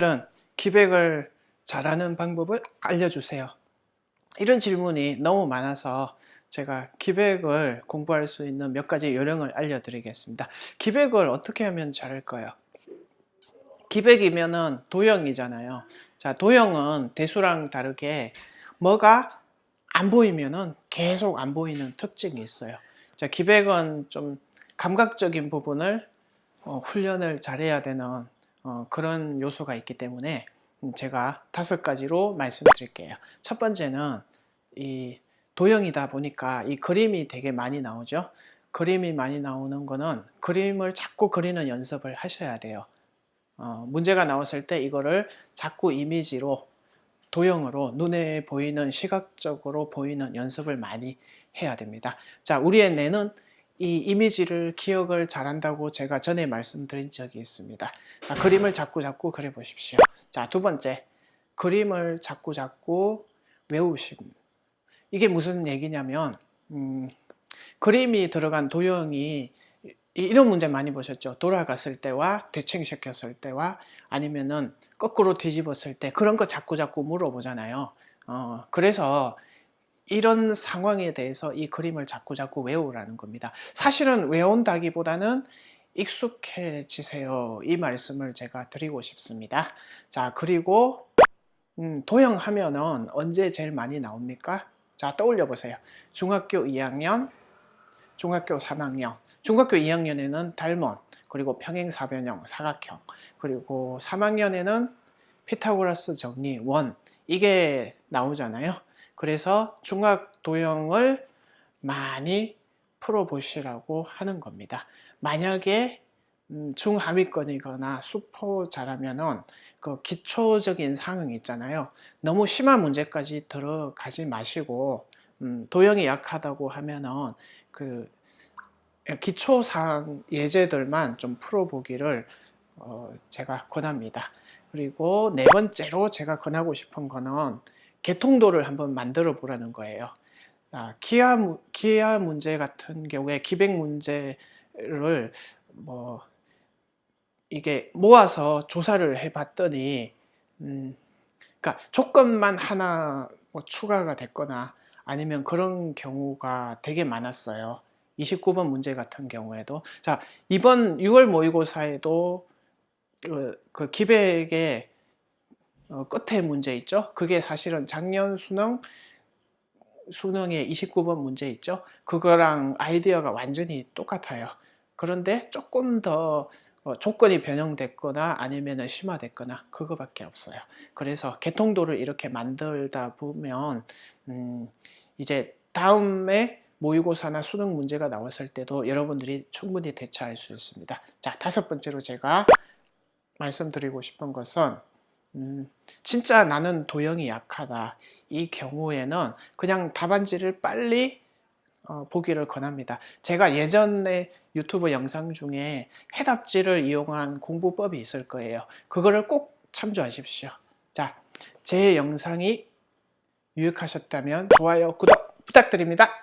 오늘은 기백을 잘하는 방법을 알려주세요. 이런 질문이 너무 많아서 제가 기백을 공부할 수 있는 몇 가지 요령을 알려드리겠습니다. 기백을 어떻게 하면 잘할까요? 기백이면은 도형이잖아요. 자, 도형은 대수랑 다르게 뭐가 안 보이면은 계속 안 보이는 특징이 있어요. 자, 기백은 좀 감각적인 부분을 어, 훈련을 잘해야 되는 어, 그런 요소가 있기 때문에 음, 제가 다섯 가지로 말씀드릴게요. 첫 번째는 이 도형이다 보니까 이 그림이 되게 많이 나오죠. 그림이 많이 나오는 거는 그림을 자꾸 그리는 연습을 하셔야 돼요. 어, 문제가 나왔을 때 이거를 자꾸 이미지로 도형으로 눈에 보이는 시각적으로 보이는 연습을 많이 해야 됩니다. 자, 우리의 뇌는 이 이미지를 기억을 잘한다고 제가 전에 말씀드린 적이 있습니다. 자, 그림을 자꾸 자꾸 그려 보십시오. 자, 두 번째. 그림을 자꾸 자꾸 외우심. 이게 무슨 얘기냐면 음, 그림이 들어간 도형이 이- 이런 문제 많이 보셨죠? 돌아갔을 때와 대칭시켰을 때와 아니면은 거꾸로 뒤집었을 때 그런 거 자꾸 자꾸 물어보잖아요. 어, 그래서 이런 상황에 대해서 이 그림을 자꾸 자꾸 외우라는 겁니다. 사실은 외운다기보다는 익숙해지세요. 이 말씀을 제가 드리고 싶습니다. 자, 그리고 음, 도형하면은 언제 제일 많이 나옵니까? 자, 떠올려 보세요. 중학교 2학년, 중학교 3학년. 중학교 2학년에는 달몬, 그리고 평행사변형, 사각형, 그리고 3학년에는 피타고라스 정리, 원. 이게 나오잖아요. 그래서 중학 도형을 많이 풀어보시라고 하는 겁니다. 만약에 음, 중하위권이거나 수포 잘하면은 그 기초적인 상황 있잖아요. 너무 심한 문제까지 들어가지 마시고 음, 도형이 약하다고 하면은 그 기초상 예제들만 좀 풀어보기를 어, 제가 권합니다. 그리고 네 번째로 제가 권하고 싶은 거는 개통도를 한번 만들어 보라는 거예요. 아, 무- 기하 문제 같은 경우에 기백 문제를 뭐 이게 모아서 조사를 해 봤더니 음, 그러니까 조건만 하나 뭐 추가가 됐거나 아니면 그런 경우가 되게 많았어요. 29번 문제 같은 경우에도 자 이번 6월 모의고사에도 그, 그 기백의 어, 끝에 문제 있죠. 그게 사실은 작년 수능 수능의 29번 문제 있죠. 그거랑 아이디어가 완전히 똑같아요. 그런데 조금 더 어, 조건이 변형됐거나 아니면 심화됐거나 그거밖에 없어요. 그래서 개통도를 이렇게 만들다 보면 음, 이제 다음에 모의고사나 수능 문제가 나왔을 때도 여러분들이 충분히 대처할 수 있습니다. 자, 다섯 번째로 제가 말씀드리고 싶은 것은 음, 진짜 나는 도형이 약하다. 이 경우에는 그냥 답안지를 빨리 어, 보기를 권합니다. 제가 예전에 유튜브 영상 중에 해답지를 이용한 공부법이 있을 거예요. 그거를 꼭 참조하십시오. 자, 제 영상이 유익하셨다면 좋아요, 구독 부탁드립니다.